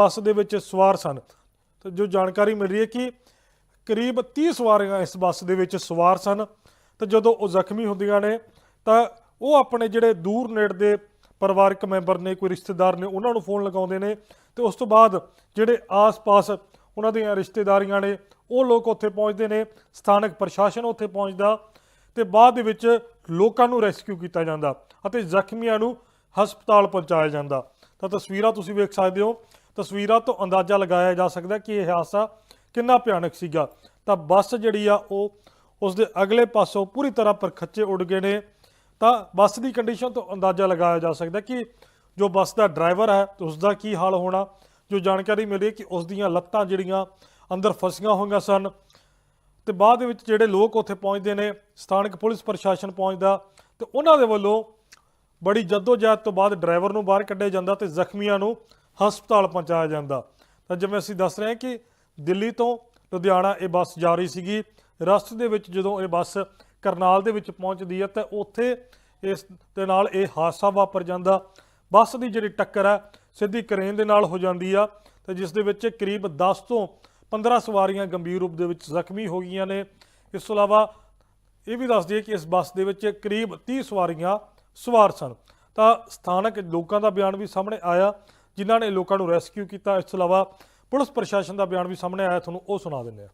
ਬੱਸ ਦੇ ਵਿੱਚ ਸਵਾਰ ਸਨ। ਤੇ ਜੋ ਜਾਣਕਾਰੀ ਮਿਲ ਰਹੀ ਹੈ ਕਿ ਕਰੀਬ 30 ਸਵਾਰੀਆਂ ਇਸ ਬੱਸ ਦੇ ਵਿੱਚ ਸਵਾਰ ਸਨ। ਤੇ ਜਦੋਂ ਉਹ ਜ਼ਖਮੀ ਹੁੰਦੀਆਂ ਨੇ, ਤਾਂ ਉਹ ਆਪਣੇ ਜਿਹੜੇ ਦੂਰ ਨੇੜ ਦੇ ਪਰਿਵਾਰਕ ਮੈਂਬਰ ਨੇ, ਕੋਈ ਰਿਸ਼ਤੇਦਾਰ ਨੇ, ਉਹਨਾਂ ਨੂੰ ਫੋਨ ਲਗਾਉਂਦੇ ਨੇ। ਤੇ ਉਸ ਤੋਂ ਬਾਅਦ ਜਿਹੜੇ ਆਸ-ਪਾਸ ਉਹਨਾਂ ਦੀਆਂ ਰਿਸ਼ਤੇਦਾਰੀਆਂ ਨੇ, ਉਹ ਲੋਕ ਉੱਥੇ ਪਹੁੰਚਦੇ ਨੇ। ਸਥਾਨਕ ਪ੍ਰਸ਼ਾਸਨ ਉੱਥੇ ਪਹੁੰਚਦਾ ਤੇ ਬਾਅਦ ਦੇ ਵਿੱਚ ਲੋਕਾਂ ਨੂੰ ਰੈਸਕਿਊ ਕੀਤਾ ਜਾਂਦਾ ਅਤੇ ਜ਼ਖਮੀਆਂ ਨੂੰ ਹਸਪਤਾਲ ਪਹੁੰਚਾਇਆ ਜਾਂਦਾ। ਤਾਂ ਤਸਵੀਰਾਂ ਤੁਸੀਂ ਵੇਖ ਸਕਦੇ ਹੋ। ਤਸਵੀਰਾਂ ਤੋਂ ਅੰਦਾਜ਼ਾ ਲਗਾਇਆ ਜਾ ਸਕਦਾ ਕਿ ਇਹ ਹਾਦਸਾ ਕਿੰਨਾ ਭਿਆਨਕ ਸੀਗਾ। ਤਾਂ ਬੱਸ ਜਿਹੜੀ ਆ, ਉਹ ਉਸ ਦੇ ਅਗਲੇ ਪਾਸੋਂ ਪੂਰੀ ਤਰ੍ਹਾਂ ਪਰਖੱਚੇ ਉੱਡ ਗਏ ਨੇ। ਤਾਂ ਬੱਸ ਦੀ ਕੰਡੀਸ਼ਨ ਤੋਂ ਅੰਦਾਜ਼ਾ ਲਗਾਇਆ ਜਾ ਸਕਦਾ ਕਿ ਜੋ ਬੱਸ ਦਾ ਡਰਾਈਵਰ ਹੈ ਉਸ ਦਾ ਕੀ ਹਾਲ ਹੋਣਾ? ਜੋ ਜਾਣਕਾਰੀ ਮਿਲੀ ਕਿ ਉਸ ਦੀਆਂ ਲੱਤਾਂ ਜਿਹੜੀਆਂ ਅੰਦਰ ਫਸੀਆਂ ਹੋਈਆਂ ਸਨ। ਤੇ ਬਾਅਦ ਦੇ ਵਿੱਚ ਜਿਹੜੇ ਲੋਕ ਉੱਥੇ ਪਹੁੰਚਦੇ ਨੇ, ਸਥਾਨਕ ਪੁਲਿਸ ਪ੍ਰਸ਼ਾਸਨ ਪਹੁੰਚਦਾ। ਤੇ ਉਹਨਾਂ ਦੇ ਵੱਲੋਂ ਬੜੀ ਜਹਿਦ ਤੋਂ ਬਾਅਦ ਡਰਾਈਵਰ ਨੂੰ ਬਾਹਰ ਕੱਢਿਆ ਜਾਂਦਾ ਤੇ ਜ਼ਖਮੀਆਂ ਨੂੰ ਹਸਪਤਾਲ ਪਹੁੰਚਾਇਆ ਜਾਂਦਾ। ਤਾਂ ਜਿਵੇਂ ਅਸੀਂ ਦੱਸ ਰਹੇ ਹਾਂ ਕਿ ਦਿੱਲੀ ਤੋਂ ਲੁਧਿਆਣਾ ਇਹ ਬੱਸ ਜਾ ਰਹੀ ਸੀਗੀ। ਰਸਤੇ ਦੇ ਵਿੱਚ ਜਦੋਂ ਇਹ ਬੱਸ ਕਰਨਾਲ ਦੇ ਵਿੱਚ ਪਹੁੰਚਦੀ ਹੈ ਤਾਂ ਉੱਥੇ ਇਸ ਦੇ ਨਾਲ ਇਹ ਹਾਦਸਾ ਵਾਪਰ ਜਾਂਦਾ। ਬੱਸ ਦੀ ਜਿਹੜੀ ਟੱਕਰ ਹੈ, ਸਿੱਧੀ ਕਰੇਨ ਦੇ ਨਾਲ ਹੋ ਜਾਂਦੀ ਆ ਤੇ ਜਿਸ ਦੇ ਵਿੱਚ ਕਰੀਬ 10 ਤੋਂ 15 ਸਵਾਰੀਆਂ ਗੰਭੀਰ ਰੂਪ ਦੇ ਵਿੱਚ ਜ਼ਖਮੀ ਹੋ ਗਈਆਂ ਨੇ। ਇਸ ਤੋਂ ਇਲਾਵਾ ਇਹ ਵੀ ਦੱਸ ਦਈਏ ਕਿ ਇਸ ਬੱਸ ਦੇ ਵਿੱਚ ਕਰੀਬ 30 ਸਵਾਰੀਆਂ ਸਵਾਰ ਸਨ। ਤਾਂ ਸਥਾਨਕ ਲੋਕਾਂ ਦਾ ਬਿਆਨ ਵੀ ਸਾਹਮਣੇ ਆਇਆ ਜਿਨ੍ਹਾਂ ਨੇ ਲੋਕਾਂ ਨੂੰ ਰੈਸਕਿਊ ਕੀਤਾ। ਇਸ ਤੋਂ ਇਲਾਵਾ ਪੁਲਿਸ ਪ੍ਰਸ਼ਾਸਨ ਦਾ ਬਿਆਨ ਵੀ ਸਾਹਮਣੇ ਆਇਆ। ਤੁਹਾਨੂੰ ਉਹ ਸੁਣਾ ਦਿੰਦੇ ਹਾਂ।